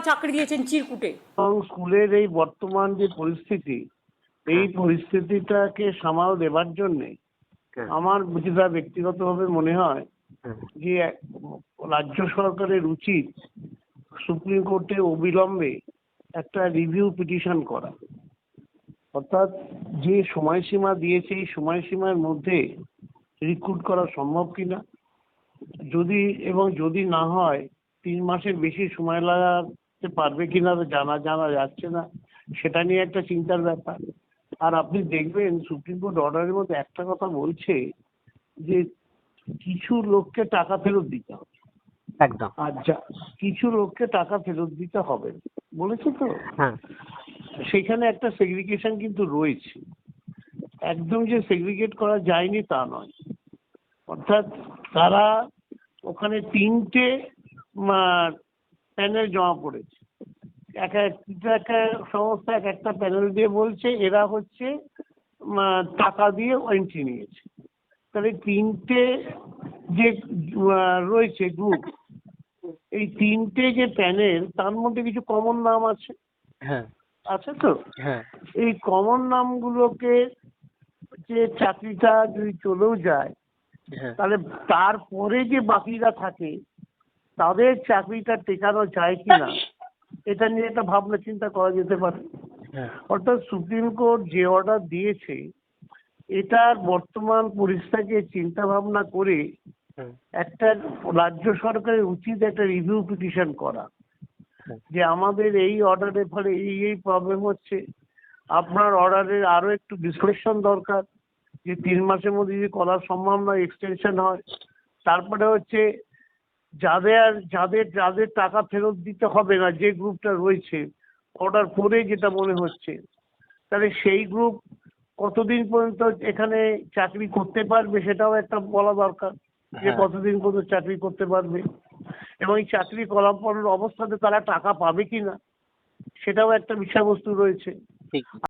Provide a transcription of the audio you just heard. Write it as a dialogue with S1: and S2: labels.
S1: চাকরি দিয়েছেন চিরকুটে।
S2: এবং স্কুলের এই বর্তমান যে পরিস্থিতি এই পরিস্থিতিটাকে সামাল দেবার জন্যে আমার যেটা ব্যক্তিগতভাবে মনে হয় যে রাজ্য সরকারের উচিত সুপ্রিম কোর্টে অবিলম্বে একটা রিভিউ পিটিশন করা। অর্থাৎ যে সময়সীমা দিয়েছে এই সময়সীমার মধ্যে রিক্রুট করা সম্ভব কিনা? যদি এবং যদি না হয় তিন মাসের বেশি সময় লাগাতে পারবে কিনা জানা জানা যাচ্ছে না। সেটা নিয়ে একটা চিন্তার ব্যাপার। আর আপনি দেখবেন সুপ্রিম কোর্ট অর্ডারের মধ্যে একটা কথা বলছে যে কিছু লোককে টাকা ফেরত দিতে হবে।
S3: একদম।
S2: যা কিছু লোককে টাকা ফেরত দিতে হবে। বলেছে তো?
S3: হ্যাঁ।
S2: সেখানে একটা সেগ্রিগেশন কিন্তু রয়েছে। একদম যে সেগ্রিগেট করা যায়নি তা নয়। অর্থাৎ তারা ওখানে তিনটে প্যানেল জমা পড়েছে। এক একটা একটা সংস্থা এক একটা প্যানেল দিয়ে বলছে এরা হচ্ছে টাকা দিয়ে এন্ট্রি নিয়েছে। তাহলে তিনটে যে রয়েছে গ্রুপ এই তিনটে যে প্যানেল তার মধ্যে কিছু কমন নাম আছে?
S3: হ্যাঁ।
S2: আছে তো?
S3: হ্যাঁ।
S2: এই কমন নামগুলোকে যে চাকরিটা যদি চলেও যায়
S3: হ্যাঁ।
S2: তাহলে তারপরে যে বাকিরা থাকে তাদের চাকরিটা টেকানো যায় কিনা এটা নিয়ে একটা ভাবনা চিন্তা করা যেতে পারে।
S3: হ্যাঁ।
S2: অর্থাৎ সুপ্রিম কোর্ট যে অর্ডার দিয়েছে এটার বর্তমান পরিস্থিতিকে চিন্তা ভাবনা করে একটা রাজ্য সরকারের উচিত একটা রিভিউ পিটিশন করা। যে আমাদের এই অর্ডারের ফলে এই এই প্রবলেম হচ্ছে। আপনার অর্ডারের আরও একটু ডিসকাশন দরকার। যে তিন মাসের মধ্যে যদি করার সম্ভব নয় এক্সটেনশন হয় তারপরে হচ্ছে যাদের যাদের যাদের টাকা ফেরত দিতে হবে না যে গ্রুপটা রয়েছে অর্ডার করে যেটা মনে হচ্ছে তাহলে সেই গ্রুপ কতদিন পর্যন্ত এখানে চাকরি করতে পারবে সেটাও একটা বলা দরকার যে
S3: হ্যাঁ।
S2: কতদিন পর্যন্ত চাকরি করতে পারবে। এবং এই চাকরি করার পর অবস্থাতে তারা টাকা পাবে কিনা সেটাও একটা বিষয়বস্তু রয়েছে।